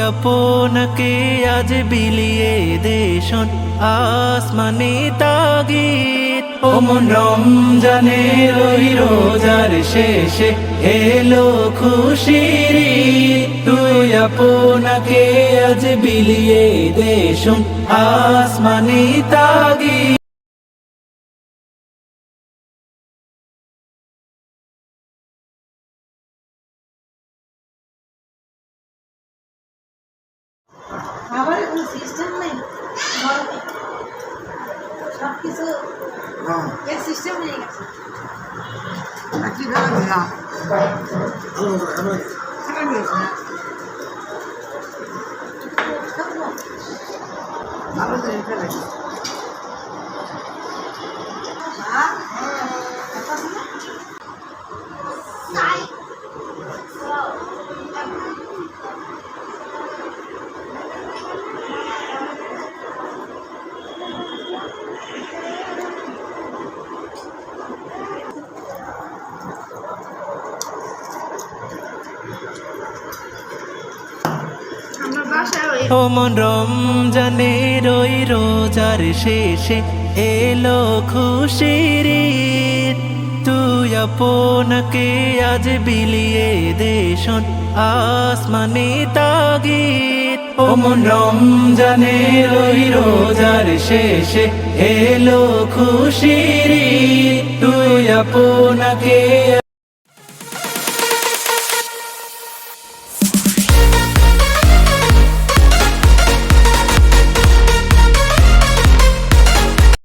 আপনাকে আজ বিলিয়ে দেশন আসমানি তাগিত ও মন রমজানের ওই রোজার শেষে এলো খুশির তুই আপনাকে আজ বিলিয়ে দেশন আসমানি তাগিদ খাবারের কোনো সিস্টেম নেই গরমে সব কিছু এর সিস্টেম হয়ে গেছে। ভালো বাসায় ওই ও মন রমজানের ওই রোজার শেষে এলো খুশির। তুই আপনাকে আজ বিলিয়ে দেশন আসমানি তাগিদ ও মন রমজানের ওই রোজার শেষে এলো খুশির। তুই আপনাকে